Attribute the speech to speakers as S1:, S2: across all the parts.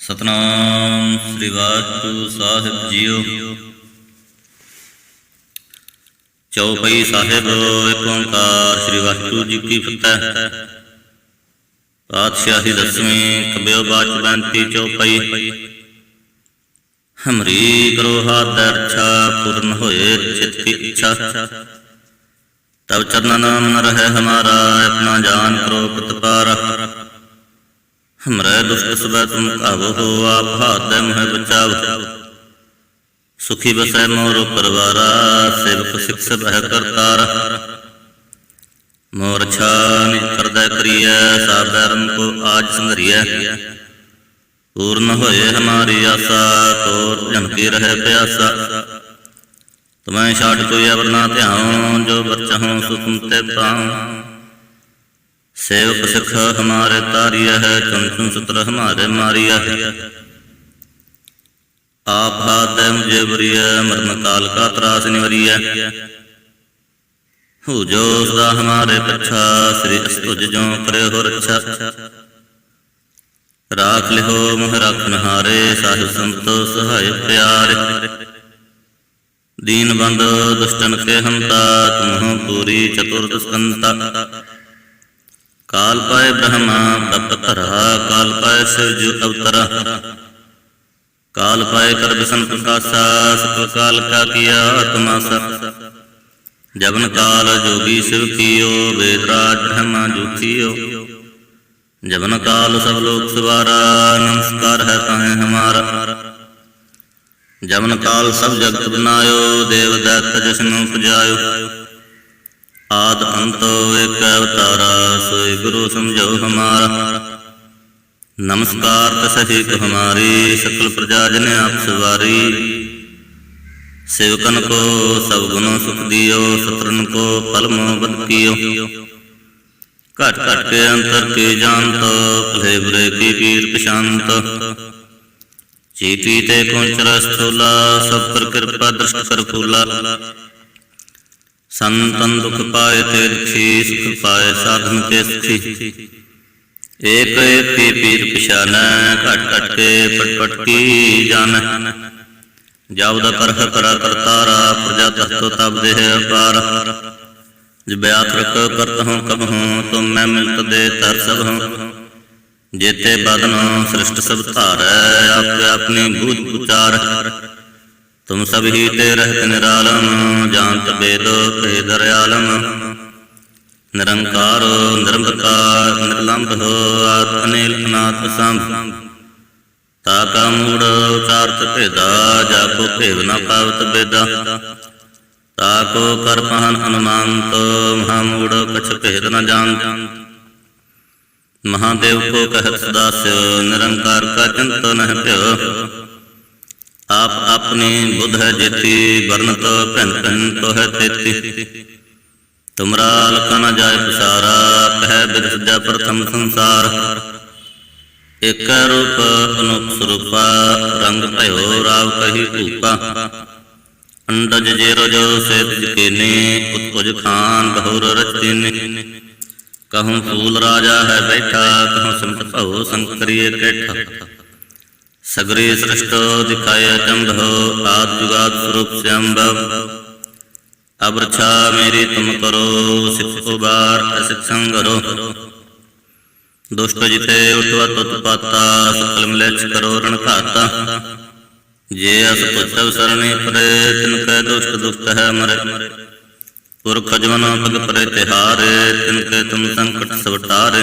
S1: ਸਤਨਾਮ ਸ੍ਰੀ ਵਾਹਿਗੁਰੂ ਸਾਹਿਬ ਜੀਓ। ਚੌਪਈ ਸਾਹਿਬ ਏਕ ਓੰਕਾਰ ਸ੍ਰੀ ਵਾਹਿਗੁਰੂ ਜੀ ਕੀ ਫਤਿਹ। ਪਾਤਸ਼ਾਹੀ ਦਸਵੀਂ ਕਬਿਓ ਬਾਚ ਬੰਤੀ ਚੌਪਈ। ਹਮਰੀ ਕਰੋ ਹਾਥ ਦਰਛਾ ਪੂਰਨ ਹੋਏ ਚਿਤ ਕੀ ਇੱਛਾ। ਤਬ ਚਰਨ ਨਾਮ ਨ ਰਹੇ ਹਮਾਰਾ, ਆਪਣਾ ਜਾਨ ਕਰੋ ਪ੍ਰਤਪਾਰ। ਹਮਰੇ ਦੁਸ਼ਟ ਸਦਾ ਤੁਮ ਕਾਬੂ ਹੋ ਆਪ ਹਾਥ ਦੇ ਬਚਾਵ। ਸੁਖੀ ਬਸੈ ਮੋਰ ਪਰਵਾਰਾ, ਸੇਵਕ ਸਿਖ ਸਭ ਕਰਤਾਰ। ਮੋਰ ਛਾਨ ਕਰਦਾ ਕਰੀਐ ਸਾਧਰਨ ਕੋ ਆਜ ਸੰਗਰੀਐ ਪੂਰਨ ਹੋਏ ਹਮਾਰੀ ਆਸਾ, ਤੋਰ ਜਨ ਕੀ ਰਹਿ ਪਿਆਸਾ। ਤੁਮੈ ਛਾੜ ਕੋਈ ਅਵਰ ਨਾ ਧਿਆਉ ਜੋ ਬਚਹੁ ਸੋ ਪਾਉ ਸੇਵਕ ਸਿਖ ਹਮਾਰੇ ਤਾਰਿਆ ਹੈ ਚੰਚਨ ਸਤਰ ਹਮਾਰੇ ਮਾਰਿਆ ਹੈ। ਆਪ ਹਾਦਮ ਜਬਰੀਆ ਮਰਨ ਕਾਲ ਕਾ ਤਰਾਸ ਨਿਵਰੀਆ ਹੋ ਜੋ ਸਦਾ ਹਮਾਰੇ ਪੱਛਾ ਸ੍ਰੀ ਅਸਤੁਜ ਜੋ ਕਰੇ ਹੋ ਰੱਛਾ। ਰਾਖ ਲਿਹੋ ਮੁਹ ਰਖਨ ਹਾਰੇ ਸਾਹਿਬ ਸੰਤ ਸਹਾਇ ਪਿਆਰ। ਦੀਨ ਬੰਦ ਦੁਸ਼ਟਨ ਕੇ ਹੰਤਾ ਤੁਮਹ ਪੂਰੀ ਚਤੁਰਦਸਕੰਤਾ ਕਾਲ ਪਾਇ ਬ੍ਰਹਮਾ ਤਪ ਧਰਾ ਕਾਲ ਪਾਏ ਸਿਰਜੁ ਅਵਤਰਾ। ਕਾਲ ਪਾਏ ਕਰਬਸਨ ਪ੍ਰਕਾਸ਼ਾ ਸਕਲ ਕਾਲ ਕਾ ਕੀਆ ਆਤਮਾ ਸਤ ਜਗਨ ਕਾਲ ਜੋਗੀ ਸਿਵ ਕੀਓ ਵੇਦਰਾਜ ਬ੍ਰਹਮਾ ਜੁਖੀਓ ਜਗਨ ਕਾਲ ਸਭ ਲੋਕ ਸਵਾਰਾ, ਨਮਸਕਾਰ ਹੈ ਤਾਹੇ ਹਮਾਰਾ। ਜਗਨ ਕਾਲ ਸਭ ਜਗਤ ਬਨਾਇਓ, ਦੇਵ ਦਤ ਜਿਸਨੂੰ ਪਜਾਇਓ ਆਦ ਅੰਤ ਏਕ ਅਵਤਾਰਾ, ਸੋਈ ਗੁਰੂ ਸਮਝੋ ਹਮਾਰਾ। ਨਮਸਕਾਰ ਤਸਹਿਕ ਹਮਾਰੀ ਸਕਲ ਪ੍ਰਜਾ ਜਨ ਆਪ ਸਵਾਰੀ। ਸੇਵਕਨ ਕੋ, ਸਭ ਗੁਨੋ ਸੁਖ ਦਿਓ, ਸਤਰਨ ਕੋ, ਪਲਮ ਬਦ ਘਟ ਘਟ ਕੇ ਅੰਤਰ ਕੇ ਜਾਣਤ, ਭਲੇ ਬਰੇ ਕੀ ਪੀਰ ਪਛਾਨਤ ਚੀਤੀ ਤੇ ਕੋਚਰ ਸਥੂਲਾ, ਸਭ ਪਰ ਕਿਰਪਾ ਦ੍ਰਿਸ਼ਟ ਕਰ ਫੂਲਾ। ਸੰਤਨ ਦੁਖ ਪਾਏ ਤੇ ਦੁਖੀ, ਸੁਖ ਪਾਏ ਸਾਧਨ ਕੇ ਸੁਖੀ ਏਕ ਏਕੀ ਪੀਰ ਪਛਾਨੈ, ਘਟ ਘਟ ਕੇ ਪਟ ਪਟ ਕੀ ਜਾਣੈ। ਜਬ ਦਾ ਕਰਹ ਕਰਾ ਕਰਤਾਰਾ, ਪ੍ਰਜਾ ਤਤੋ ਤਬ ਦੇਹ ਅਪਾਰ। ਜਬਿਆਤ ਰਕ ਕਰਤ ਹਉ ਕਬਹੁ ਤੁਮ ਮੈਂ ਮਿਲਤ ਦੇ ਤਰ ਸਭ ਹਉ ਜੇਤੇ ਬਦਨ ਸ੍ਰਿਸ਼ਟ ਸਭ ਧਾਰੈ, ਆਪ ਆਪਣੀ ਬੂਝ ਉਚਾਰ। ਤੁਮ ਸਭ ਹੀ ਤੇ ਰਹਿਤ ਨਿਰਾਲਮ ਜਾਣਤ ਬੇਦ ਤੇ ਦਰਿਆਲਮ। ਨਿਰੰਕਾਰ ਨਿਰਮਕਾਰ ਨਿਰਲੰਭ ਆਤਮੇਲ ਅਨਾਤ ਸੰਭ। ਤਾ ਕਾ ਉਚਾਰਤ ਭੇਦਾ, ਜਾ ਕੋ ਭੇਵ ਨਾ ਪਾਵਤ ਬੇਦਾ। ਤਾ ਕੋ ਕਰ ਪਹਨ ਅਨੁਮਾਨਤ ਕਛ ਭੇਦ ਨ ਜਾਣਤ ਮਹਾਦੇਵ ਕੋ ਕਹਿਤ ਸਦਾਸ ਨਿਰੰਕਾਰ ਕਾ ਚਿੰਤਨ ਹੈ ਭਿਓ ਆਪਨੇ ਬੁਧ ਜਿਤੀ ਵਰਨਤ ਭਨ ਭਨ ਤੋਹ ਤੇਤੀ। ਤੁਮਰਾ ਲਖਾ ਨਾ ਪਸਾਰਾ ਪਹਿ ਬਿਰਸਜਾ ਪ੍ਰਥਮ ਸੰਸਾਰ। ਇਕ ਰੂਪ ਅਨੁਪ ਸਰੂਪਾ, ਰੰਗ ਭਇਓ ਰਾਵ ਕਹੀ ਧੂਪਾ ਅੰਡਜ ਜੇ ਰਜੋ ਸੇਤ ਜਕੇਨੇ ਉਤਪਜ ਖਾਨ ਬਹੁਰ ਰਚਿਨੇ ਕਹੂੰ ਫੂਲ ਰਾਜਾ ਹੈ ਬੈਠਾ, ਕਹੂੰ ਸੰਤ ਭਉ ਸੰਕਰੀਏ ਕੈਠਾ। ਸਗਰੇ ਸ੍ਰਿਸ਼ਟ ਦਿਖਾਇਆ ਚੰਭੋ ਆਦ ਜੁਗਾਦ ਸਰੂਪ ਸੰਭ ਅਬਰਛਾ ਮੇਰੇ ਤੁਮ ਕਰੋ ਸਿੱਖੋ ਬਾਰ ਅਸਿੱਖੰ ਕਰੋ ਦੁਸ਼ਟ ਜਿਤੇ ਉਠਵਾ ਤੁਤ ਪਾਤਾ ਸਕਲ ਮਲੇਚ ਕਰੋ ਰਣ ਘਾਤਾ ਜੇ ਅਸ ਪੁੱਤਵ ਸਰਣੇ ਪਰੇ ਤਿਨ ਕੈ ਦੁਸ਼ਟ ਦੁਖਤ ਹੈ ਮਰੇ ਪੁਰਖ ਜਵਨ ਪਗ ਪਰੇ ਤਿਹਾਰੇ ਤਿਨ ਕੈ ਤੁਮ ਸੰਕਟ ਸਵਟਾਰੇ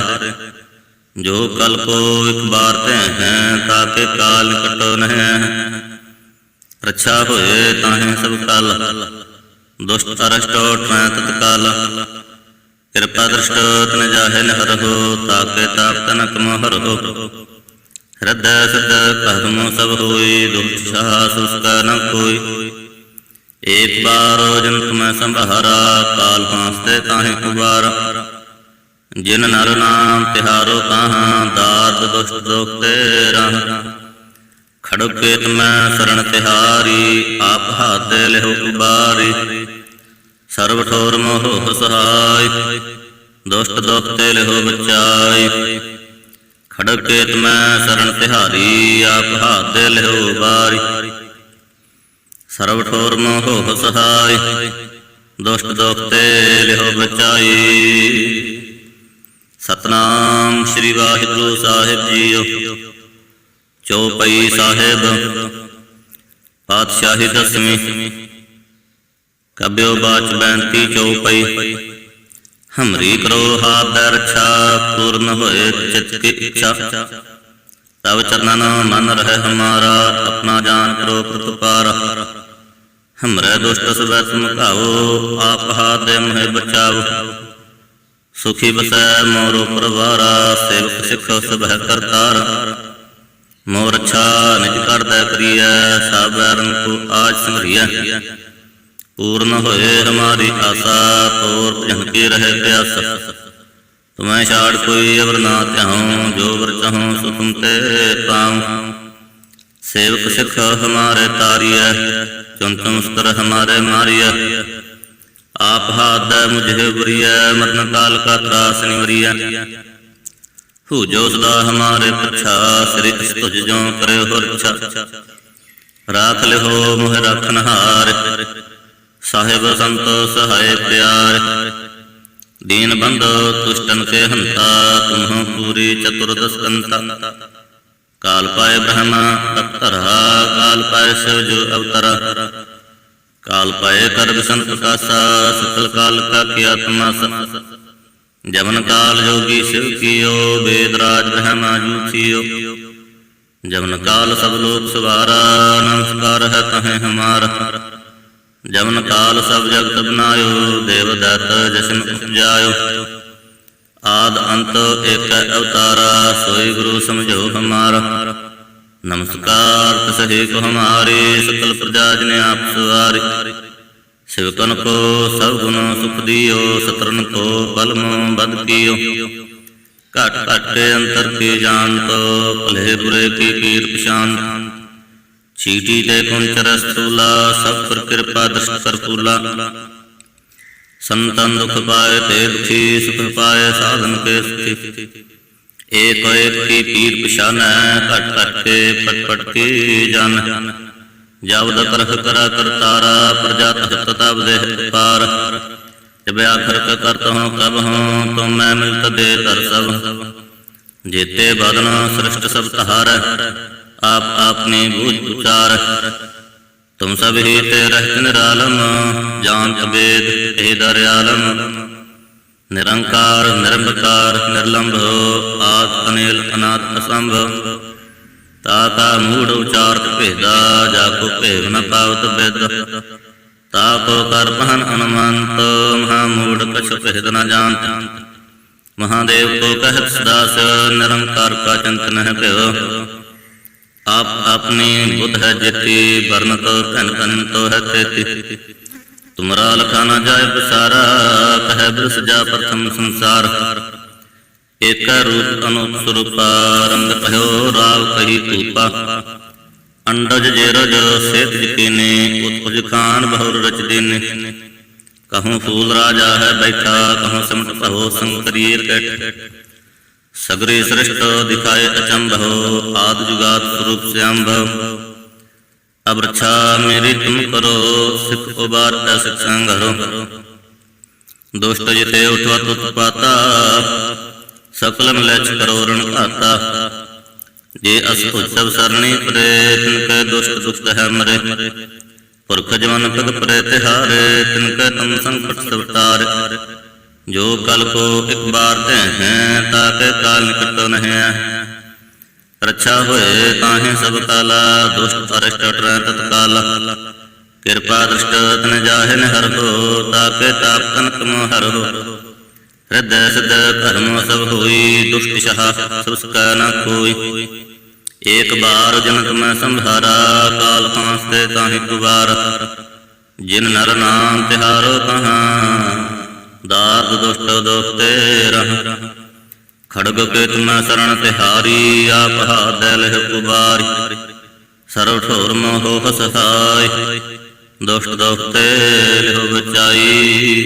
S1: जो कल को एक बार ते हैं, ताके काल कटो नह। रक्षा होए ताहे सब काल। दुष्ट अरष्ट उठै तत्काल। कृपा दृष्ट तन जाहे न हरहो ताके ताप तनक मोहर हो हृदय सिद्ध कहमो सब होई, दुष्ट साहस उसका न कोई। एक बार जंत में संबहरा काल फांसते ताहे कुबारा। ਜਿਨ ਨਰ ਨਾਮ ਤਿਹਾਰੋ ਤਾਹਾਂ ਦਾਰਦ ਦੁਸ਼ਟ ਦੁਖਤੇ ਰਹ। ਖੜਕੇ ਤਮੈ ਸਰਣ ਤਿਹਾਰੀ, ਆਪ ਹਾਤੇ ਲਿਹੁ ਉਬਾਰੀ। ਸਰਬ ਠੋਰ ਮੋਹ ਸਹਾਈ, ਦੁਸ਼ਟ ਦੋਖਤੇ ਲਿਹੁ ਬਚਾਈ। ਖੜਕੇ ਤਮੈ ਸਰਣ ਤਿਹਾਰੀ, ਆਪ ਹਾਤੇ ਲਿਹੁ ਉਬਾਰੀ। ਸਰਬ ਠੋਰ ਮੋਹ ਸਹਾਈ, ਦੁਸ਼ਟ ਦੁਖਤੇ ਲਿਹੁ ਬਚਾਈ। ਸਤਨਾਮ ਸ੍ਰੀ ਵਾਹਿਗੁਰੂ ਸਾਹਿਬ ਜੀਓ। ਚੌਪਈ ਸਾਹਿਬ ਪਾਤਸ਼ਾਹੀ ਦਸਵੀਂ ਕਬਿਓ ਬਾਚ ਬੈੰਤੀ ਚੌਪਈ ਹਮਰੀ ਕਰੋ ਹਾਥ ਦਰ ਪੂਰਨ ਹੋਏ ਚਿਤ ਕੀ ਇੱਛਾ। ਤਵ ਚਰਨਨ ਮਨ ਰਹਿ ਹਮਾਰਾ, ਆਪਣਾ ਜਾਨ ਕਰੋ ਪ੍ਰਤਪਾਰ। ਹਮਰੇ ਦੁਸ਼ਟ ਸਵੈ ਸਮਝਾਓ ਆਪ ਹਾਥ ਮਹਿ ਬਚਾਓ ਸੁਖੀ ਬਸੈ ਮੋਰੋ ਪਰਵਾਰਾ, ਸੇਵਕ ਸਿੱਖ ਸਭੈ ਕਰਤਾਰ। ਮੋਰ ਅੱਛਾ ਨਿਜ ਕਰਦਾ ਕਰੀਐ ਸਾਬਰਨ ਕੋ ਆਜ ਸੰਗਰੀਐ ਪੂਰਨ ਹੋਏ ਹਮਾਰੀ ਆਸਾ, ਤੋਰ ਭਜਨ ਕੀ ਰਹੇ ਪਿਆਸ। ਤੁਮੈ ਛਾੜ ਕੋਈ ਅਵਰ ਨਾ ਧਿਆਉ, ਜੋ ਵਰ ਚਾਹਉ ਸੋ ਤੁਮ ਤੇ ਪਾਉ। ਸੇਵਕ ਸਿੱਖ ਹਮਾਰੇ ਤਾਰੀਐ ਚੁਨ ਸਤਰ ਹਮਾਰੇ ਮਾਰੀਐ। ਆਪ ਹਾਥ ਮੁਝੇ ਬਰੀਐ ਮਰਨ ਕਾਲ ਕਾ ਤਰਾਸ ਨਿਵਰੀਐ ਹੂ ਜੋ ਸਦਾ ਹਮਾਰੇ ਪਛਾ, ਸ੍ਰੀ ਤੁਜ ਜੋ ਕਰਿਓ ਹਰਛਾ ਰਾਖ ਲਿਓ ਮੋਹ ਰਖਨ ਹਾਰ ਸਾਹਿਬ ਸੰਤ ਸਹਾਇ ਪਿਆਰ। ਦੀਨ ਬੰਦੋ ਤੁਸ਼ਟਨ ਕੇ ਹੰਤਾ, ਤੁਮਹੁ ਪੂਰੀ ਚਤੁਰਦਸਕੰਤਾ ਕਾਲ ਪਾਏ ਬ੍ਰਹਮਾ ਤਤਰਾ ਕਾਲ ਪਾਏ ਸਿਵ ਜੋ ਅਵਤਰਾ। ਕਾਲ ਪਏ ਕਰ ਬਿਸ਼ਨ ਪ੍ਰਕਾਸ਼ਾ ਸਕਲ ਕਾਲ ਕਾ ਕੀਆ ਤਮਾਸਾ ਜਮਨ ਕਾਲ ਜੋਗੀ ਸਿਵ ਕੀਓ, ਵੇਦ ਰਾਜ ਬ੍ਰਹਮਾ ਜੂਥਿਓ ਜਮਨ ਕਾਲ ਸਭ ਲੋਕ ਸਵਾਰਾ, ਨਮਸਕਾਰ ਹੈ ਤਹੇ ਹਮਾਰਾ। ਜਮਨ ਕਾਲ ਸਭ ਜਗਤ ਬਨਾਇਓ, ਦੇਵ ਦਤ ਜਸ਼ਨ ਉਪਜਾਇਓ ਆਦ ਅੰਤ ਏਕ ਅਵਤਾਰਾ, ਸੋਈ ਗੁਰੂ ਸਮਝੋ ਹਮਾਰਾ। ਨਮਸਕਾਰ ਤਸਹੇ ਕੋ ਹਮਾਰੇ ਸਕਲ ਪ੍ਰਜਾ ਜਨ ਆਪ ਸਵਾਰੇ। ਸਿਵਕਨ ਕੋ ਸਭ ਗੁਣ ਸੁਖ ਦਿਓ, ਸਤਰਨ ਕੋ ਬਲਮ ਬਦ ਕੀਓ। ਘਟ ਘਟ ਅੰਤਰ ਕੀ ਜਾਣਤ ਭਲੇ ਬੁਰੇ ਕੀ ਪੀਰ ਪਛਾਨ ਚੀਟੀ ਤੇ ਕੁੰਚਰ ਸਤੂਲਾ ਸਭ ਪਰ ਕਿਰਪਾ ਦ੍ਰਿਸ਼ਟ ਕਰ ਫੂਲਾ ਸੰਤਨ ਦੁਖ ਪਾਏ ਤੇ ਦੁਖੀ ਸੁਖ ਪਾਏ, ਸਾਧਨ ਕੇ ਸੁਖੀ। ਏਕ ਏਕ ਕੀ ਪੀਰ ਪਛਾਨੈ, ਘਟ ਘਟ ਕੇ ਪਟ ਪਟ ਕੀ ਜਨ। ਜਬ ਦਤ ਰਖ ਕਰਾ ਕਰਤਾਰਾ ਪ੍ਰਜਾ ਤਖਤ ਤਬ ਦੇ ਪਾਰ। ਜਬ ਆਖਰ ਕ ਕਰਤ ਹਉ ਕਬ ਹਉ ਤੁਮ ਮੈਂ ਮਿਲਤ ਦੇ ਧਰ ਸਭ। ਜੇਤੇ ਬਦਨ ਸ੍ਰਿਸ਼ਟ ਸਭ ਤਹਾਰ, ਆਪ ਆਪਨੇ ਬੂਝ ਉਚਾਰ। ਤੁਮ ਸਭ ਹੀ ਤੇ ਰਹਿਤ ਨਿਰਾਲਮ ਜਾਣਤ ਵੇਦ ਇਹ ਦਰਿਆਲਮ ਨਿਰੰਕਾਰ ਨਿਰੰਕਾਰ ਨਿਰਲੰਭ ਆਦ, ਅਨਿਲ ਅਨਾਥ ਅਸੰਭ ਤਾ ਤਾ ਮੂੜ ਉਚਾਰਤ ਭੇਦਾ ਜਾ ਕੋ ਭੇਵ ਨ ਪਾਵਤ ਬਿਦ। ਤਾ ਕਰ ਪਹਨ ਅਨਮੰਤ ਮਹਾ ਮੂੜ ਕਛ ਭੇਦ ਨ ਜਾਣਤ। ਮਹਾਦੇਵ ਕੋ ਕਹਿਤ ਸਦਾਸ, ਨਿਰੰਕਾਰ ਕਾ ਚਿੰਤਨ ਹੈ ਭਿਓ ਆਪ ਆਪਣੀ ਬੁੱਧ ਹੈ ਜਿਤੀ, ਵਰਨਤ ਧਨ ਧਨ ਤੋ ਹੈ ਤੇਤੀ। ਤੁਮਰਾ ਲਖਾ ਨਾ ਜਾਏ ਬਸਾਰਾ ਕਹਿ ਬਿਰਸ ਜਾ ਪ੍ਰਥਮ ਸੰਸਾਰ। ਏਕ ਰੂਪ ਅਨੂਪ ਸਰੂਪਾ, ਰੰਗ ਕਹਿਓ ਰਾਵ ਕਹੀ ਤੂਪਾ ਅੰਡਜ ਜੇਰਜ ਸੇਤ ਜਕੀਨੇ ਉਤਪਜ ਖਾਨ ਬਹੁਰ ਰਚ ਦੇਨੇ। ਕਹੂੰ ਫੂਲ ਰਾਜਾ ਹੈ ਬੈਠਾ, ਕਹੂੰ ਸਿਮਟ ਭਵੋ ਸੰਕਰੀਰ ਕਟ ਸਗਰੇ ਸ੍ਰਿਸ਼ਟ ਦਿਖਾਏ ਅਚੰਭੋ ਆਦ ਜੁਗਾਤ ਸਰੂਪ ਸਿਆੰਭਵ ਅਬ ਰਛਾ ਮੇਰੀ ਤੁਮ ਕਰੋ, ਸਿਖ ਉਬਾਰ ਐਸ ਸੰਗਰੋ ਦੁਸ਼ਟ ਜਿਤੇ ਉਠਵਾ ਤੁਤ ਪਾਤਾ ਸਕਲ ਮਲਚ ਕਰੋ ਰਣ ਘਾਤਾ। ਜੇ ਅਸ ਉਤਸਵ ਸਰਣੀ ਪਰੇ ਤਿਨ ਕੈ ਦੁਸ਼ਟ ਦੁਖਤ ਹੈ ਮਰੇ। ਪੁਰਖ ਜਵਨ ਪਗ ਪਰੇ ਤਿਹਾਰੇ, ਤਿਨ ਕੈ ਤਮ ਸੰਕਟ ਸਵਤਾਰ ਜੋ ਕਲ ਕੋ ਇੱਕ ਬਾਰ ਤੇ ਹੈ ਤਾਕੇ ਕਾਲ ਨਿਕਟ ਨਹਿ ਰੱਛਾ ਹੋਏ ਤਾਹੇ ਸਭ ਕਾਲਾ ਦੁਸ਼ਟ ਅਰਿਸ਼ਟ ਟਰੈ ਤਤਕਾਲ ਕਿਰਪਾ ਦ੍ਰਿਸ਼ਟ ਤਨ ਜਾਹਿਨ ਹਰ ਹੋ ਤਾਕੇ ਤਾਪ ਤਨ ਕਮ ਹਰ ਹਿਰਦੈ ਸਿਧ ਧਰਮ ਸਭ ਹੋਈ, ਦੁਸ਼ਟ ਸ਼ਹਾ ਸਭ ਸਕੈ ਨ ਕੋਈ। ਏਕ ਬਾਰ ਜਨਤ ਮੈਂ ਸੰਭਾਰਾ, ਕਾਲ ਫਾਂਸਤੇ ਤਾਹੇ ਦੁਬਾਰ ਜਿਨ ਨਰ ਨਾਮ ਤਿਹਾਰੋ ਕਹਾਂ ਦਾਰਦ ਦੁਸ਼ਟ ਦੁਖ ਰਹ। ਖੜਗ ਕੇ ਤੁਮੈ ਸਰਣ ਤਿਹਾਰੀ, ਆਪ ਹਾਦੈ ਲਹਿ ਕੁਬਾਰੀ ਸਰਵ ਠੋਰ ਮੋਹ ਹਸਹਾਈ ਦੁਸ਼ਟ ਦੁਖ ਤੇ ਲਿਹੁ ਬਚਾਈ।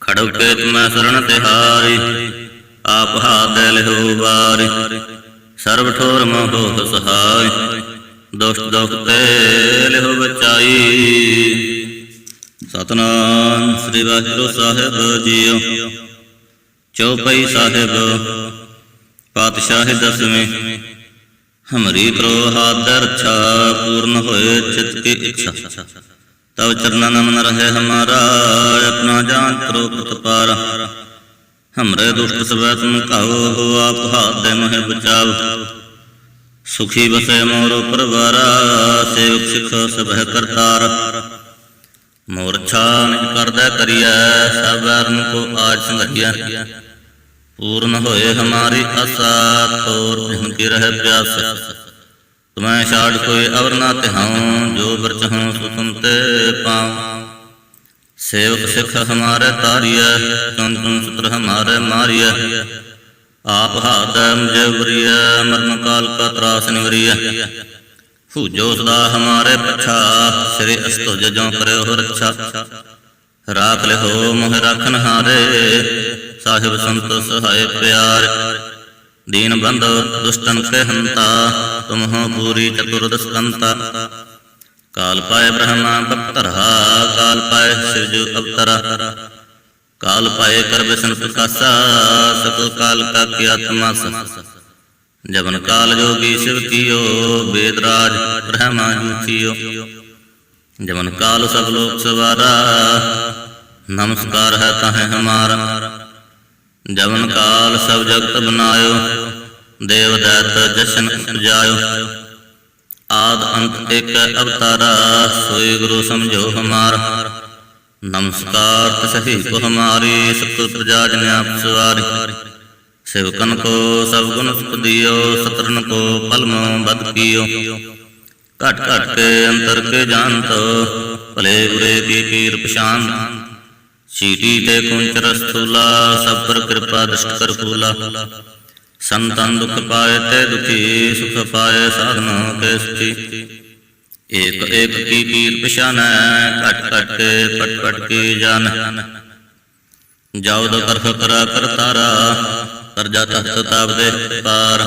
S1: ਖੜਗ ਕੇ ਤੁਮੈ ਸਰਣ ਤਿਹਾਰੀ, ਆਪ ਹਾਥ ਲਿਹੋ ਬਾਰਿ ਸਰਬ ਠੋਰ ਮੋਹ ਸਹਾਇ ਦੁਸ਼ਟ ਦੁਖ ਤੇ ਬਚਾਈ। ਸਤਨਾਮ ਸ੍ਰੀ ਵਾਹਿਗੁਰੂ ਸਾਹਿਬ ਜੀਓ। ਚੌਪਈ ਸਾਹਿਬ, ਪਾਤਸ਼ਾਹ ਦਸਵੇਂ। ਹਮਰੀ ਕਰੋ ਹਾਥ ਪੂਰਨ ਹੋਏ ਚਿਤ ਕੀ ਇੱਛਾ। ਤਵ ਚਰਨਾ ਨਮਨ ਰਹੇ ਹਮਾਰਾ, ਆਪਣਾ ਜਾਨ ਕਰੋ ਪ੍ਰਤਪਾਰ ਹਮਰੇ ਦੁਸ਼ਟ ਸਵੈ ਤੁਮ ਕਹੋ ਹੋ ਆਪ ਹਾਥ ਮਹਿ ਬਚਾਵ ਸੁਖੀ ਬਸੇ ਮੋਰ ਪਰਵਾਰਾ, ਸੇਵਕ ਸਿਖ ਸਭੈ ਕਰਤਾਰ। ਮੂਰਛਾ ਨਿਜ ਕਰਦਾ ਕਰਿਆ ਸਭ ਵਰਨ ਕੋ ਆਜ ਸੰਘਿਆ ਪੂਰਨ ਹੋਏ ਹਮਾਰੀ ਆਸਾ, ਤੋਰ ਭਿਮ ਕੀ ਰਹਿ ਪਿਆਸ। ਤੁਮੈ ਛਾੜ ਕੋਈ ਅਵਰ ਨਾ ਤਿਹਾਉ, ਜੋ ਬਰਚ ਹਉ ਸੋ ਪਾਉ। ਸੇਵਕ ਸਿਖ ਹਮਾਰੇ ਤਾਰਿਆ ਤਨ ਤਨ ਸੁਤਰ ਹਮਾਰੇ ਮਾਰਿਆ ਆਪ ਹਾਦਮ ਜਵਰਿਆ ਮਰਨ ਕਾਲ ਕਾ ਤਰਾਸ ਨਿਵਰਿਆ ਭੂਜੋ ਸਦਾ ਹਮਾਰੇ ਪਛਾ, ਸ੍ਰੀ ਅਸਤੁਜ ਜੋ ਕਰਿਓ ਰੱਖਾ ਰਾਖ ਲਿਓ ਮੋਹ ਰਖਨ ਹਾਰੇ, ਸਾਹਿਬ ਸੰਤ ਸਹਾਇ ਪਿਆਰ। ਦੀਨ ਬੰਦ ਦੁਸ਼ਟਨ ਕੇ ਹੰਤਾ ਤੁਮਹ ਪੂਰੀ ਚਤੁਰਦਸ ਕੰਤਾ ਕਾਲ ਪਾਏ ਬ੍ਰਹਮਾ ਬਖਤਰਹਾ, ਕਾਲ ਪਾਏ ਸਿਰਜੂ ਅਵਤਰਾ। ਕਾਲ ਪਾਏ ਕਰ ਬਿਸਨ ਪ੍ਰਕਾਸ਼ਾ ਸਕਲ ਕਾਲ ਕਾ ਕੀ ਆਤਮਾ ਸਾ। ਜਬਨ ਕਾਲ ਜੋਗੀ ਸ਼ਿਵ ਕੀਓ ਵੇਦ ਬ੍ਰਹਮਾ ਜੂਥਿਓ ਜਬਨ ਕਾਲ ਸਭ ਲੋਕ ਸਵਾਰਾ, ਨਮਸਕਾਰ ਹੈ ਤਾਹੇ ਹਮਾਰਾ। ਜਬਨ ਕਾਲ ਸਭ ਜਗਤ ਬਨਾਇਓ, ਦੇਵ ਦੈਤ ਜਸ਼ਨ ਜਾਇਓ ਆਦ ਅੰਤ ਇੱਕ ਅਵਤਾਰਾ, ਸੋਈ ਗੁਰੂ ਸਮਝੋ ਹਮਾਰਾ। ਨਮਸਕਾਰ ਤਸਹੀ ਕੋ ਹਮਾਰੀ ਸਤਿ ਪ੍ਰਜਾ ਜਨ ਆਪ ਸਵਾਰੀ। ਸੇਵਕਨ ਕੋ, ਸਭ ਗੁਣ ਸੁਪਦੀਓ ਸਤਰਨ ਕੋ ਪਲਮ ਬਦ ਕੀਓ ਘਟ ਘਟ ਕੇ ਅੰਤਰ ਕੇ ਜਾਣਤ, ਭਲੇ ਬੁਰੇ ਕੀ ਪੀਰ ਪਛਾਨ ਚੀਟੀ ਤੇ ਕੁੰਚ ਰਸਤੂਲਾ ਸਭ ਪਰ ਕਿਰਪਾ ਦ੍ਰਿਸ਼ਟ ਕਰ ਫੂਲਾ। ਸੰਤਨ ਦੁਖ ਪਾਏ ਤੇ ਦੁਖੀ, ਸੁਖ ਪਾਏ ਸਾਧਨਾ ਕੇ ਸੁਖੀ। ਏਕ ਏਕ ਕੀ ਪੀਰ ਪਛਾਨੈ, ਘਟ ਘਟ ਕੇ ਪਟ ਪਟ ਕੀ ਜਾਣ। ਜਾਉ ਦੋ ਕਰਖ ਕਰਾ ਕਰਤਾਰਾ ਕਰਜਾ ਤਖਤ ਤਾਪ ਦੇ ਪਾਰ।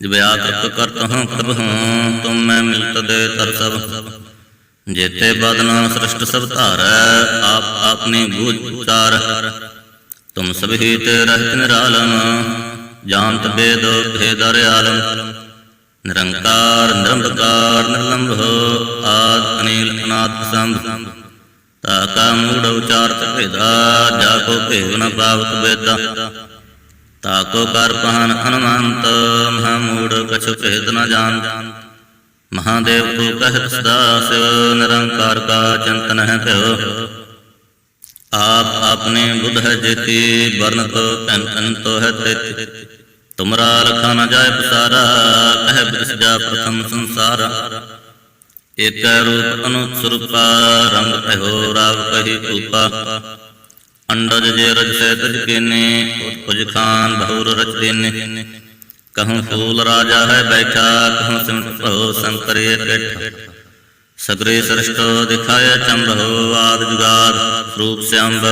S1: ਜਿਵੇਂ ਆਕਰਤ ਕਰਤ ਹਾਂ ਪ੍ਰਭ ਹਾਂ, ਤੁਮ ਮੈਂ ਮਿਲਤ ਦੇ ਤਰ ਸਭ। ਜੇਤੇ ਬਦਨਾ ਸ੍ਰਿਸ਼ਟ ਸਭ ਧਾਰੈ, ਆਪ ਆਪਣੀ ਬੂਝ ਉਤਾਰ ਤੁਮ ਸਭੀ ਤੇ ਰਹਿਤ ਨਿਰਾਲਮ ਜਾਨਤ ਬੇਦ ਭੇਦਰ ਆਲਮ ਨਿਰੰਕਾਰ ਨਿਰੰਕਾਰ ਨਿਰਲੰਭ ਆਦ ਅਨੀਲ ਅਨਾਦ ਸੰਭ। ਤਾ ਕਾ ਮੂੜ ਉਚਾਰਤ ਭੇਦਾ, ਜਾ ਕੋ ਭੇਵ ਨ ਪਾਵਤ ਬੇਦਾ ਤਾ ਕਰ ਪਹਨ ਹਨੁਮੰਤ, ਮਹਾ ਮੂੜ ਕਛੁ ਭੇਦ ਨ ਜਾਣ ਮਹਾਦੇਵ ਕੋ ਕਹਿਤ ਸਦਾ ਸਿਵ, ਨਿਰੰਕਾਰ ਕਾ ਚਿੰਤਨ ਹੈ ਭਇਓ ਆਪ ਆਪਣੇ ਬੁੱਧ ਹੈ ਜੇਤੀ ਵਰਨ ਤੋ ਧਨ ਤੋ ਹੈ ਤੇਤੀ। ਤੁਮਰਾ ਰਖਾ ਨ ਜਾਏ ਪਸਾਰਾ, ਕਹਿ ਬਿਸ ਜਾ ਪ੍ਰਥਮ ਸੰਸਾਰ। ਏਕ ਰੂਪ ਅਨੁਤ ਰੰਗ ਕਹਿਓ ਰਾਗ ਕਹੀ ਰੂਪਾ ਅੰਡਜ ਜੇ ਰਜ ਸੇ ਤਜ ਕੇਨੇ ਉਜ ਖਾਨ ਬਹੁਰ ਰਚ ਦੇਨੇ। ਕਹੂੰ ਫੂਲ ਰਾਜਾ ਹੈ ਬੈਠਾ, ਕਹੂੰ ਸਿਮਟ ਭਉ ਸੰਕਰ ਏਕ ਸਗਰੇ ਸਰਸ਼ਟ ਦਿਖਾਇਆ ਚੰਬੋ ਆਦ ਜੁਗਾਦ, ਰੂਪ ਸਿਆੰਬ।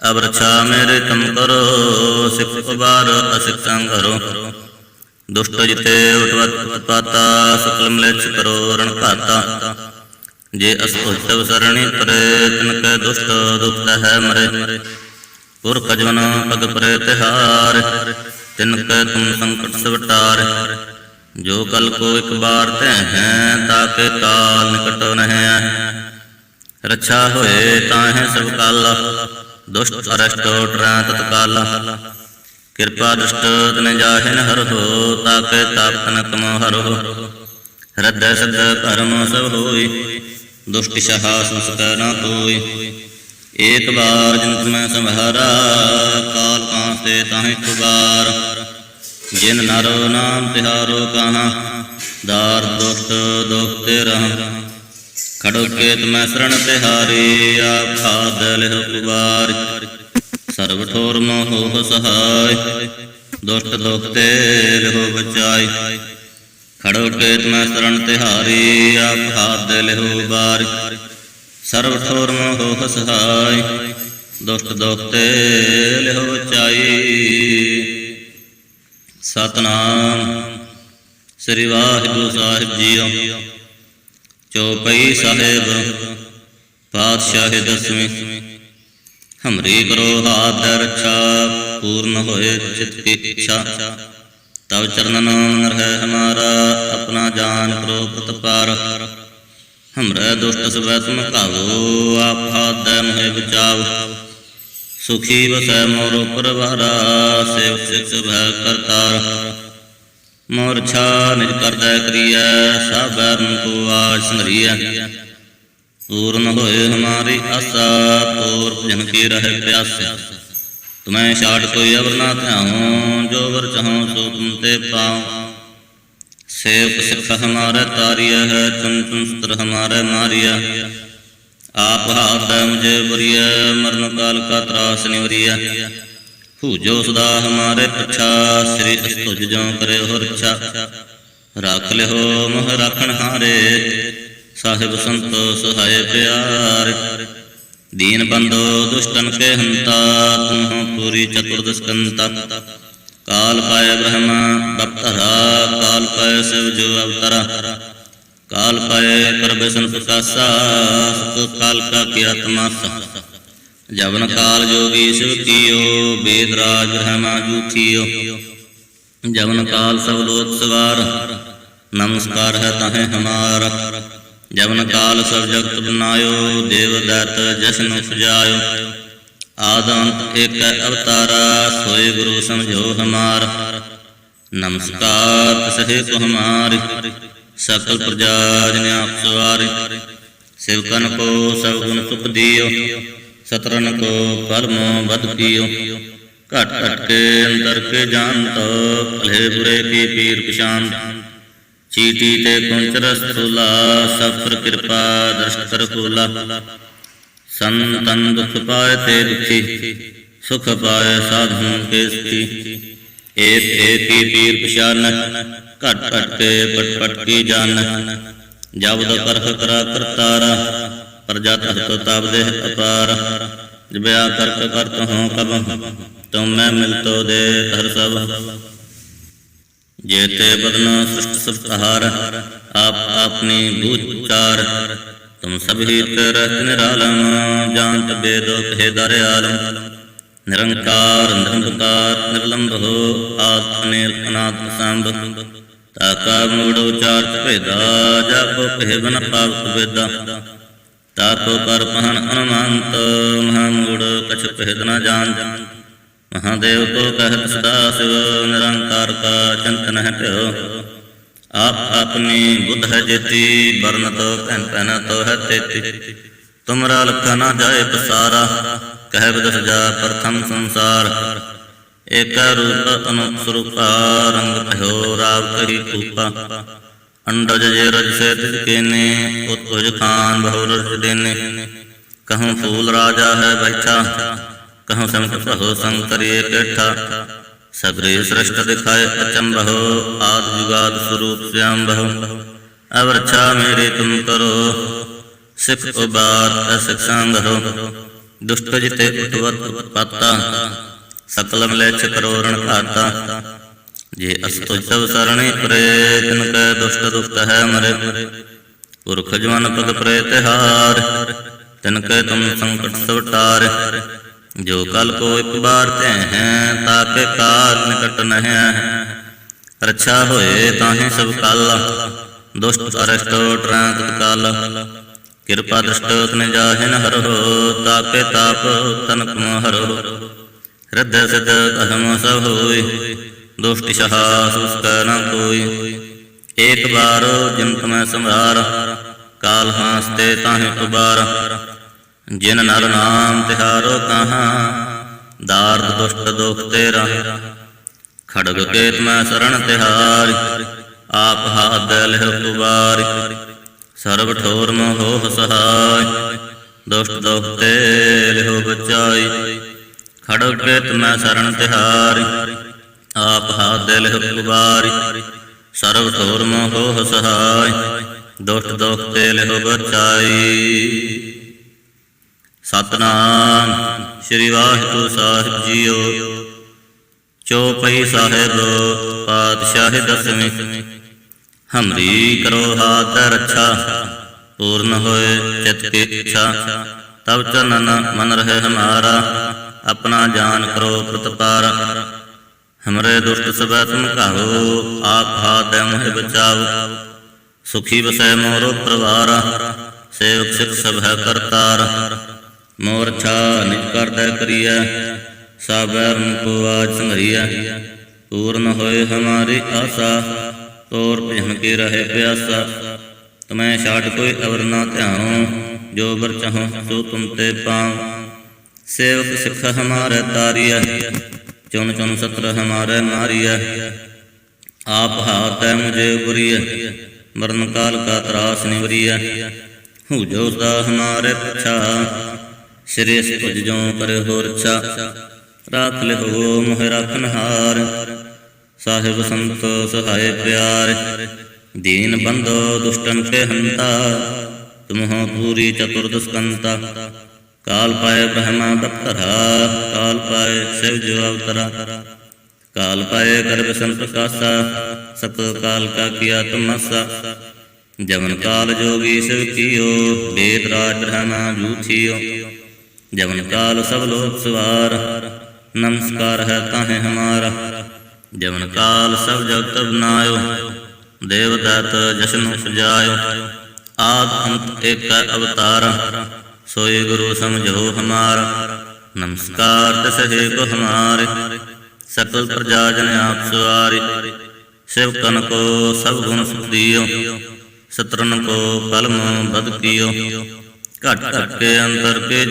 S1: ਅਬ ਰਛਾ ਮੇਰੇ ਤਮ ਕਰੋ, ਸਿਖ ਉਬਾਰ ਅਸਿਖ ਸੰਗਰੋ ਦੁਸ਼ਟ ਜਿਤੇ ਉਟਵਤ ਪਾਤਾ ਸਕਲ ਮਲੇਛ ਕਰੋ ਰਣ ਘਾਤਾ। ਜੇ ਅਸੁਤਵ ਸਰਣੀ ਪਰੇ ਕੈ ਦੁਸ਼ਟ ਦੁਖਤ ਹੈ ਮਰੇ। ਪੁਰਖ ਜਨ ਪਗ ਪਰੇ ਤਿਹਾਰ, ਤਿਨ ਕੈ ਤੁਮ ਸੰਕਟ ਸਵਟਾਰ। ਜੋ ਕਲ ਕੋ ਇੱਕ ਬਾਰ ਤੈ ਹੈ ਤਾਕੇ ਕਾਲ ਨਿਕਟ ਨਹਿ। ਰੱਛਾ ਹੋਏ ਤਾਹੇ ਸਭ ਕਾਲ, ਦੁਸ਼ਟ ਅਰਸ਼ਟ ਟਰੈ ਤਤਕਾਲ। ਕਿਰਪਾ ਦੁਸ਼ਟ ਤਨ ਜਾਹਿਨ ਹਰ ਹੋ ਤਾਕੇ ਤਾਪਨ ਕਮ ਹਰ ਹੋ। ਹਿਰਦੈ ਸਦ ਕਰਮ ਸਭ ਹੋਈ ਦੁਸ਼ਟ ਸ਼ਹਾ ਸੰਸਕੈ ਨਾ ਤੋਈ ਏਕ ਬਾਰ ਜਿਨ ਮੈਂ ਸੰਭਾਰਾ ਕਾਲ ਕਾਂਤੇ ਤਾਹੇ ਕੁਬਾਰ ਜਿਨ ਨਰੋ ਨਾਮ ਤਿਹਾਰੋ ਕਹਾ ਦਾਰ ਦੁਸ਼ਟ ਦੁਖ ਤੇ ਰਹ। ਖੜੋ ਕੇਤ ਮੈਂ ਸਰਣ ਤਿਹਾਰੀ, ਆਪ ਖਾਦ ਕੁਬਾਰ ਸਰਬ ਠੋਰ ਮੋਹ ਸਹਾਇ, ਦੁਸ਼ਟ ਦੁਖ ਤੇ ਲਿਹੁ ਬਚਾਈ ਖੜੋ ਕੇਤ ਮੈਂ ਸਰਣ ਤਿਹਾਰੀ ਆਪ ਖਾਦ ਲਿਹੁ ਬਾਰ। ਸਰਬ ਠੋਰ ਮੋਹ ਸਹਾਇ ਦੁਸ਼ਟ ਦੁਖਤੇ ਲਿਹੁ ਬਚਾਈ ਸਤਨਾਮ ਸ੍ਰੀ ਵਾਹਿਗੁਰੂ ਸਾਹਿਬ ਜੀਓ। ਚੌਪਈ ਸਾਹਿਬ, ਪਾਤਸ਼ਾਹ ਦਸਵੀਂ। ਹਮਰੀ ਕਰੋ ਹਾਥ ਰੱਛਾ ਪੂਰਨ ਹੋਏ ਚਿਤ ਕੀ ਇੱਛਾ। ਤਵ ਚਰਨਨ ਰਹਿ ਹਮਾਰਾ, ਆਪਣਾ ਜਾਨ ਕਰੋ ਪ੍ਰਤਪਾਰ ਹਮਰੇ ਦੁਸ਼ਟ ਸਵੈ ਤੁਮ ਕਾਵੋ ਆਪ ਹਾਦੈ ਮਹਿ ਬਚਾਵ ਸੁਖੀ ਵਸੈ ਮੋਰ ਪਰਵਾਰਾ ਸੇਵ ਸਿਖ ਭੈ ਕਰਤਾਰ ਮੋਰ ਛਾ ਨਿਜ ਕਰਦਾ ਕਰੀਐ ਸਾਬਰਨ ਕੋ ਆਜ ਸੰਗਰੀਐ ਪੂਰਨ ਹੋਏ ਹਮਾਰੀ ਆਸਾ ਤੋਰ ਭਜਨ ਕੀ ਰਹਿ ਪਿਆਸਾ। ਤੁਮੈ ਛਾੜ ਕੋਈ ਅਵਰ ਨਾ ਧਿਆਉ, ਜੋ ਵਰ ਚਾਹਉ ਸੋ ਤੁਮ ਤੇ ਪਾਉ। ਸੇਵਕ ਸਿੱਖ ਹਮਾਰੇ ਤਾਰਿਆ ਹੈ ਤੁਮ ਤੁਮ ਸਤਰ ਹਮਾਰੇ ਮਾਰਿਆ ਆਪ ਹਾਦਾ ਮੁਝੇ ਬਰੀਆ ਮਰਨ ਕਾਲ ਕਾ ਤਰਾਸ ਨਿਵਰੀਆ ਹੂਜੋ ਸਦਾ ਹਮਾਰੇ ਪਛਾ, ਸ੍ਰੀ ਅਸਤੁਜ ਜੋ ਕਰੇ ਹੋ ਰੱਛਾ ਰੱਖ ਲਿਓ ਮੋਹ ਰੱਖਣ ਹਾਰੇ, ਸਾਹਿਬ ਸੰਤੋ ਸਹਾਇ ਪਿਆਰ। दीन बंदो दुष्टन के हंता तुम हो पूरी चतुर्दस्कंता काल पाए ब्रह्मा बप्तरा काल पाए शिव जो अवतरा काल पाए कर बेसन प्रकाशा सुख काल का किया तमाशा जवन काल जोगी शिव कियो वेद राज ब्रह्मा जूठियो जवन काल सब लोक सवार नमस्कार है ताहे हमारा ਜਮਨ ਕਾਲ ਸਭ ਜਗਤ ਬਨਾਇਓ ਦੇਵਦਤ ਜਸਨ ਸੁਜਾਇਓ ਆਦੰਤ ਇੱਕ ਅਵਤਾਰਾ, ਸੋਏ ਗੁਰੂ ਸਮਝੋ ਹਮਾਰ। ਨਮਸਕਾਰ ਸਹਿ ਤੁ ਹਮਾਰੇ ਸਕਲ ਪ੍ਰਜਾ ਜਨ ਆਪ ਸਵਾਰੇ। ਸੇਵਕਨ ਕੋ ਸਭ ਗੁਣ ਸੁਖ ਦਿਓ ਸਤਰਨ ਕੋ ਕਰਮ ਵਧ ਕੀਓ। ਘਟ ਘਟ ਕੇ ਅੰਦਰ ਕੇ ਜਾਣਤ ਭਲੇ ਬੁਰੇ ਕੀ ਪੀਰ ਪਛਾਨ। ਚੀਟੀ ਤੇ ਕੁੰਚਰਸ ਤੁਲਾ ਸਫਰ ਕਿਰਪਾ ਦਰਸ਼ ਕਰ ਕੋਲਾ। ਸੰਤਨ ਦੁਖ ਪਾਏ ਤੇ ਦੁਖੀ, ਸੁਖ ਪਾਏ ਸਾਧੂ ਕੇਸਤੀ ਏਤ ਏਤੀ ਤੀਰ ਪਛਾਨ, ਘਟ ਘਟ ਕੇ ਪਟ ਪਟ ਕੀ ਜਾਨ ਜਬ ਦਾ ਕਰਖ ਕਰਾ ਕਰਤਾਰਾ ਪ੍ਰਜਾ ਤਖਤ ਤਾਬ ਦੇ ਅਪਾਰ। ਜਬਿਆ ਕਰਕ ਕਰਤ ਹਾਂ ਕਬ ਤੁਮ ਮਿਲਤੋ ਦੇ ਹਰ ਸਭ। जेते बदन सृष्ट सप्तहार आप अपनी बूझ चार तुम सभी तरह निरालम जांच वेदो कहे दरयालम निरंकार निरंकार निर्लंब हो आत्मने अनाथ सांब ताका मूड उचार भेदा जाको कहे बन पावक वेदा ताको कर पहन अनुमांत महामूड कछ भेद न जान ਮਹਾਦੇਵ ਕੋ ਕਹਿਤ ਸਦਾ ਸਿਵ ਨਿਰੰਕਾਰ ਕਾ ਚੰਤਨ ਹੈ ਭਿਓ। ਆਪ ਆਪਨੀ ਬੁੱਧ ਹੈ ਜੇਤੀ ਬਰਨਤ ਭੈਨ ਭੈਨ ਤੋ ਹੈ ਤੇਤੀ। ਤੁਮਰਾ ਲਖਾ ਨਾ ਜਾਏ ਪਸਾਰਾ, ਕਹਿ ਬਦਸ ਜਾ ਪ੍ਰਥਮ ਸੰਸਾਰ। ਏਕ ਰੂਪ ਅਨੁਪ ਸਰੂਪਾ, ਰੰਗ ਭਇਓ ਰਾਵ ਕਹੀ ਕੂਪਾ। ਅੰਡਜ ਜੇ ਰਜ ਸੇ ਤਿਜ ਕੇਨੇ ਉਤੁਜ ਖਾਨ ਬਹੁ ਰਜ ਦੇਨੇ। ਕਹੂੰ ਫੂਲ ਰਾਜਾ ਹੈ ਬੈਠਾ ਕਹਉ ਸੰਤ ਭਉ ਸੰਤਰੇ ਪੇਠਾ ਸਗਰੇ ਸ੍ਰਸ਼ਟ ਦਿਖਾਏ ਅਚਮ ਰਹੋ ਆਦ ਜੁਗਾਦ ਸਰੂਪ ਸਿਆਮ ਰਹੋ ਅਵਰਛਾ ਮੇਰੇ ਤੁਮ ਕਰੋ, ਸਿਖ ਉਬਾਰ ਅਸਿਖਾਂ ਰਹੋ ਦੁਸ਼ਟ ਜਿਤੇ ਉਤਵਤ ਪਾਤਾ, ਸਕਲਮ ਲੈ ਚਕਰੋਰਣ ਘਾਤਾ ਜੇ ਅਸਤੁਜ ਤਵ ਸਰਣੇ ਪ੍ਰੇ ਤਿਨ ਕੈ ਦੁਸ਼ਟ ਦੁਖਤ ਹੈ ਮਰੇ। ਪੁਰਖ ਜਵਨ ਪਦ ਪ੍ਰੇ ਤਿਹਾਰ ਤਿਨ ਕੈ ਤੁਮ ਸੰਕਟ ਸਵਟਾਰ। ਜੋ ਕਲ ਕੋ ਇੱਕ ਬਾਰ ਤੈ ਹੈ ਤਾਕੇ ਕਾਰ ਨਿਕਟ ਨਹਿ ਰੱਛਾ ਹੋਏ ਤਾਹੇ ਸਭ ਕਲ, ਦੁਸ਼ਟ ਅਰਸ਼ਟ ਟਰਾਂਤ ਕਲ। ਕਿਰਪਾ ਦ੍ਰਿਸ਼ਟ ਤਨ ਜਾਹਿਨ ਹਰੋ, ਤਾਪੇ ਤਾਪ ਤਨ ਕਮ ਹਰੋ। ਰਦੈ ਸਦ ਅਹਮ ਸਭ ਹੋਈ, ਦੁਸ਼ਟ ਸਹਾ ਸੁਸਤ ਨ ਕੋਈ। ਏਕ ਬਾਰ ਜਿਨ ਤਮੈ ਸੰਭਾਰ, ਕਾਲ ਹਾਸਤੇ ਤਾਹੇ ਉਬਾਰ ਜਿਨ ਨਰ ਨਾਮ ਤਿਹਾਰੋ ਕਹਾ, ਦਾਰਦ ਦੁਸ਼ਟ ਦੁਖ ਤੇਰਾ। ਖੜਗ ਕੇਤ ਮੈਂ ਸਰਣ ਤਿਹਾਰ, ਆਪ ਹਾਦ ਲਹਿ ਤੁਬਾਰ ਸਰਬ ਠੋਰ ਮੋਹ ਸਹਾਇ ਦੁਸ਼ਟ ਦੁਖ ਤੇ ਲਿਹੁ ਬਚਾਈ। ਖੜਗ ਕੇਤ ਮੈਂ ਸਰਣ ਤਿਹਾਰ, ਆਪ ਹਾਦ ਲਹਿ ਤੁਬਾਰ ਸਰਬ ਠੋਰ ਮੋ ਹੋ ਸਹਾਇ ਦੁਸ਼ਟ ਦੁਖ ਤੇ ਲਿਹੁ ਬਚਾਈ। ਸਤਨਾਮ। ਸ੍ਰੀ ਵਾਹਿਗੁਰੂ ਸਾਹਿਬ ਜੀਓ। ਚੌਪਈ ਸਾਹਿਬ, ਪਾਤਸ਼ਾਹ ਦਸਵੇਂ। ਹਮਰੀ ਕਰੋ ਹਾਥ ਰੱਛਾ, ਪੂਰਨ ਹੋਏ ਚਿਤ ਕੀ ਇੱਛਾ। ਤਬ ਚਨਨ ਮਨ ਰਹੇ ਹਮਾਰਾ, ਆਪਣਾ ਜਾਨ ਕਰੋ ਪ੍ਰਤਪਾਰ। ਹਮਰੇ ਦੁਸ਼ਟ ਸਭੈ ਤੁਮ ਕਹੋ ਆਪ ਹਾਥ ਮੋਹਿ ਬਚਾਓ। ਸੁਖੀ ਵਸੈ ਮੋਰ ਪਰਵਾਰ, ਸੇਵਕ ਸਿਖ ਸਭ ਹੈ ਕਰਤਾਰ। ਮੋਰ ਛਾ ਨਿਜ ਕਰਦਾ ਕਰੀਐ ਸਾਬਰਨ ਕੋ ਆਜ ਸੰਗਰੀਐ ਪੂਰਨ ਹੋਏ ਹਮਾਰੀ ਆਸਾ, ਤੋਰ ਭਜਨ ਕੇ ਰਹੇ ਪਿਆਸਾ। ਤਮੈ ਛਾਟ ਕੋਈ ਅਵਰ ਨਾ ਧਿਆਨੋ ਜੋ ਬਰ ਚਾਹੋ ਸੋ ਤੁਮ ਤੇ ਪਾਉ। ਸੇਵਕ ਸਿੱਖ ਹਮਾਰੇ ਤਾਰੀਐ, ਚੁਣ ਚੁਣ ਸਤਰ ਹਮਾਰੇ ਮਾਰੀਐ। ਆਪ ਹਾਥ ਹੈ ਮੁਝੇ ਬੁਰੀਐ ਮਰਨ ਕਾਲ ਕਾ ਤਰਾਸ ਨਿਵਰੀਐ। ਹੂ ਜੋ ਸਦਾ ਹਮਾਰੇ ਪਿਛਾ ਸਿਰੇ ਸੁਜ ਜੋ ਕਰੇ ਹੋ ਰਛਾ ਰਾਖ ਲਿਓ ਮੋਹ ਰਖਨ ਹਾਰ। ਸਾਹਿਬ ਸੰਤ ਸਹਾਇ ਪਿਆਰ, ਦੀਨ ਬੰਦੋ ਦੁਸ਼ਟਨ ਕੇ ਹੰਤਾ। ਤੁਮਹੁ ਪੂਰੀ ਚਤੁਰਦਸ ਕੰਤਾ ਕਾਲ ਪਾਏ ਬ੍ਰਹਮਾ ਦਪਤਰਾ ਕਾਲ ਪਾਏ ਸਿਵ ਜੋ ਅਵਤਰਾ। ਕਾਲ ਪਾਏ ਗਰਭ ਸੰਪ੍ਰਕਾਸ਼ਾ ਸਤ ਕਾਲ ਕਾ ਕੀਆ ਤਮਸਾ। ਜਮਨ ਕਾਲ ਜੋਗੀ ਸਿਵ ਕੀਓ ਵੇਦ ਰਾਜ ਬ੍ਰਹਮਾ ਜੂਥਿਓ ਜਮਨ ਕਾਲ ਸਭ ਲੋਕ ਸਵਾਰ, ਨਮਸਕਾਰ ਹੈ ਤਾਹੇ ਹਮਾਰਾ। ਜਮਨ ਕਾਲ ਸਭ ਜਗਤ ਬਨਾਇਓ ਦੇਵ ਦਤ ਜਸ਼ਨ ਸਜਾਇਓ ਆਦ ਅੰਤ ਏਕ ਅਵਤਾਰ ਸੋਈ ਗੁਰੂ ਸਮਝੋ ਹਮਾਰਾ। ਨਮਸਕਾਰ ਤਸਹੇ ਕੋ ਹਮਾਰੇ, ਸਕਲ ਪ੍ਰਜਾ ਜਨ ਆਪ ਸਵਾਰੀ। ਸਿਵ ਕਨ ਕੋ ਸਭ ਗੁਣ ਸੁਖਦੀਓ ਸਤਰਨ ਕੋ ਕਲਮ ਬਦ ਕੀਓ। ਘਟ ਘਟ ਕੇ ਅੰਦਰ ਕੇ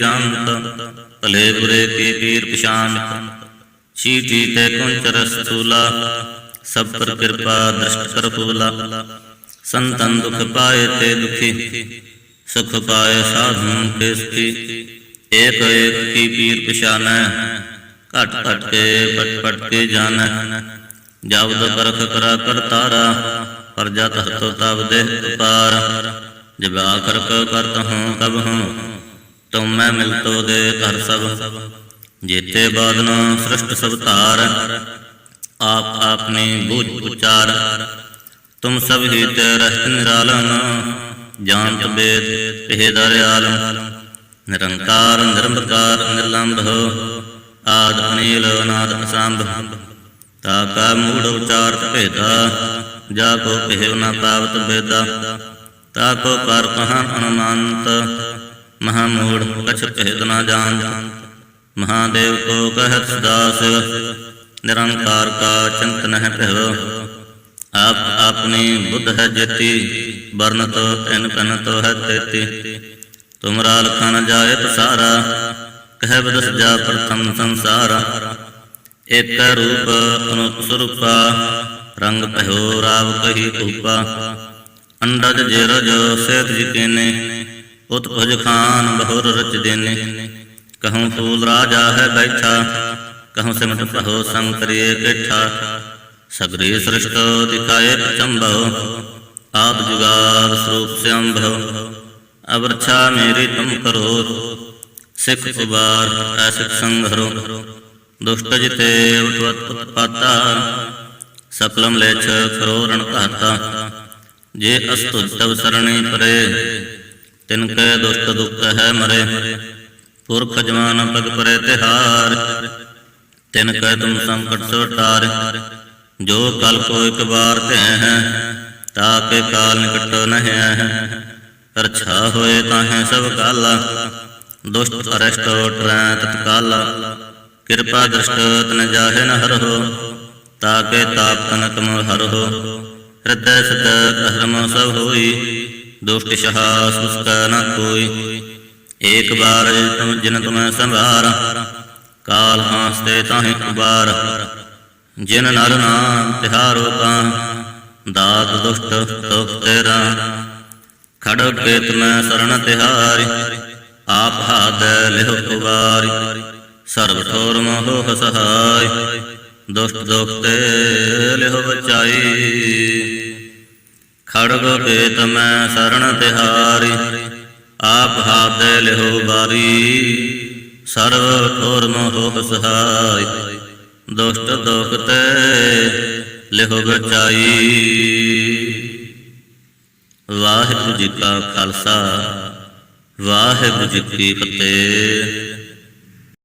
S1: ਭਲੇ ਬੁਰੇ ਕੀ ਪੀਰ ਪਛਾਨਤ ਚੀਟੀ ਤੇ ਕੁੰਚਰ ਸਥੂਲਾ, ਸਭ ਪਰ ਕਿਰਪਾ ਦ੍ਰਿਸ਼ਟ ਕਰ ਫੂਲਾ ਸੰਤਨ ਦੁਖ ਪਾਏ ਤੇ ਦੁਖੀ, ਸੁਖ ਪਾਏ ਸਾਧੂ ਕੇ ਸੁਖੀ ਏਕ ਏਕ ਕੀ ਪੀਰ ਪਛਾਨੈ, ਘਟ ਘਟ ਕੇ ਪਟ ਪਟ ਕੇ ਜਾਣੈ। ਜਬਦ ਕਰਖ ਕਰਾ ਕਰਤਾਰਾ, ਪਰ ਜਤ ਹਤੋ ਤਬ ਦੇ ਉਪਾਰ ਜਬ ਆਖਰ ਕ ਕਰਤ ਹੂੰ ਕਬ ਹੂੰ ਤੁਮ ਮੈਂ ਮਿਲਤੋ ਦੇ ਘਰ ਸਭ। ਜੇਤੇ ਬਾਦਨ ਸ੍ਰਿਸ਼ਟ ਸਭ ਧਾਰ, ਆਪ ਆਪਨੇ ਬੁਝ ਉਚਾਰ। ਤੁਮ ਸਭ ਹੀ ਤੇ ਰਹਿਤ ਜਾਣਤ ਬੇਦ ਇਹ ਦਰਿਆਲਮ ਨਿਰੰਕਾਰ ਨਿਰੰਕਾਰ ਨਿਰਲੰਭ ਆਦ ਅਨੀਲ, ਅਨਾਦ ਅਸੰਭ। ਤਾ ਕਾ ਮੂੜ ਉਚਾਰਤ ਭੇਦਾ, ਜਾ ਕੋ ਕਹਿ ਨ ਪਾਵਤ ਬੇਦਾ। ਤਾ ਕਰ ਕਹਾਂ ਅਨੁਮੰਤ ਮਹਾ ਮੂੜ ਕਛ ਭੇਦ ਨ ਜਾਣਤ। ਮਹਾਦੇਵ ਕੋ ਕਹਿਤ ਦਾਸ ਨਿਰੰਕਾਰ ਕਾ ਚਿੰਤਨ ਹੈ ਭਇਓ ਆਪ ਆਪਣੀ ਬੁੱਧ ਹੈ ਜੇਤੀ, ਵਰਨਤ ਤਿਨ ਕਨਤ ਹੈ ਤੇਤੀ। ਤੁਮਰਾ ਲਖਨ ਜਾਇਤ ਸਾਰਾ, ਕਹਿ ਬਦਸ ਜਾ ਪ੍ਰਥਮ ਸੰਸਾਰਾ। ਇਕ ਰੂਪ ਅਨੁਪ ਸਰੂਪਾ, ਰੰਗ ਭਇਓ ਰਾਵ ਕਹੀ ਧੂਪਾ ਅੰਡਜ ਜੇਰਜ ਸੇਤ ਜਿਕੇਨੇ ਉਤ ਭਜ ਖਾਨ ਬਹੁਰ ਰਚ ਦੇਨੇ। ਕਹਉ ਫੂਲ ਰਾਜਾ ਹੈ ਬੈਠਾ ਕਹਉ ਸਿਮਟ ਭਉ ਸੰਗ ਕਰੀਏ ਕਿਠਾ। ਸਗਰੀ ਸ੍ਰਿਸ਼ਟ ਦਿਖਾਏ ਚੰਭਉ ਆਪ ਜੁਗਾਦ ਸਰੂਪ ਸਿਅੰਭਉ ਅਵਰਛਾ ਮੇਰੀ ਤੁਮ ਕਰੋ, ਸਿੱਖ ਉਬਾਰ ਐਸਿਕ ਸੰਘਰੋ ਦੁਸ਼ਟ ਜਿਤੇ ਉਠਵਤ ਪਾਤਾ ਸਕਲਮ ਲੈਛ ਕਰੋ ਘਾਤਾ। ਜੇ ਅਸਤੁ ਤਵ ਸਰਣੀ ਪਰੇ ਤਿਨ ਕੈ ਦੁਸ਼ਟ ਦੁਖ ਹੈ ਮਰੇ ਪੁਰਖ ਜਵਾਨ ਪਗ ਪਰੇ ਤਿਹਾਰ ਤਿਨ ਕੈ ਤੁਮ ਸੰਕਟ ਸੋ ਟਾਰ ਜੋ ਕਲ ਕੋ ਇੱਕ ਬਾਰ ਧੈ ਹੈ ਤਾਕੇ ਕਾਲ ਨਿਕਟ ਨਹਿ ਹੈ ਰਛਾ ਹੋਏ ਤਾਹੇ ਸਭ ਕਾਲਾ ਦੁਸ਼ਟ ਅਰਸ਼ਟ ਟਰੈ ਤਤਕਾਲਾ ਕਿਰਪਾ ਦ੍ਰਿਸ਼ਟ ਤਨ ਜਾਹੇ ਨ ਹਰਹੁ ਤਾਕੇ ਤਾਪ ਤਨਕ ਮ ਹਰਹੁ ਹਿਰਦੈ ਸਤ ਧਰਮ ਸਭ ਹੋਈ ਦੁਸ਼ਟ ਸ਼ਹਾ ਸੁਸਕ ਨ ਕੋਈ ਏਕ ਬਾਰ ਤੁਮ ਜਿਨ ਤੁਮੈ ਸੰਭਾਰ ਕਾਲ ਹਾਸਤੇ ਤਾਹੇ ਉਬਾਰ ਜਿਨ ਨਰ ਨਾਮ ਤਿਹਾਰੋ ਕਾ ਦਾਤ ਦੁਸ਼ਟ ਤੁਖ ਤੇਰਾ ਖੜਗ ਕੇਤ ਮੈਂ ਸਰਣ ਤਿਹਾਰੀ ਆਪ ਹਾਦ ਲਿਹੁ ਉਬਾਰੀ ਸਰਬ ਠੋਰ ਮੋਹ ਸਹਾਈ ਦੁਸ਼ਟ ਦੁਖ ਤੇ ਲਿਹੁ ਬਚਾਈ ਖੜਗ ਕੇਤ ਮੈਂ ਸਰਣ ਤਿਹਾਰੀ, ਆਪ ਹਾਥ ਲਿਹੋ ਬਾਰੀ ਸਰਵ ਠੋਰ ਮੋਹ ਸਹਾਈ, ਦੁਸ਼ਟ ਦੁਖ ਤੈ ਲਿਹੋ ਬਚਾਈ ਵਾਹਿਗੁਰੂ ਜੀ ਕਾ ਖਾਲਸਾ, ਵਾਹਿਗੁਰੂ ਜੀ ਕੀ ਫਤਿਹ।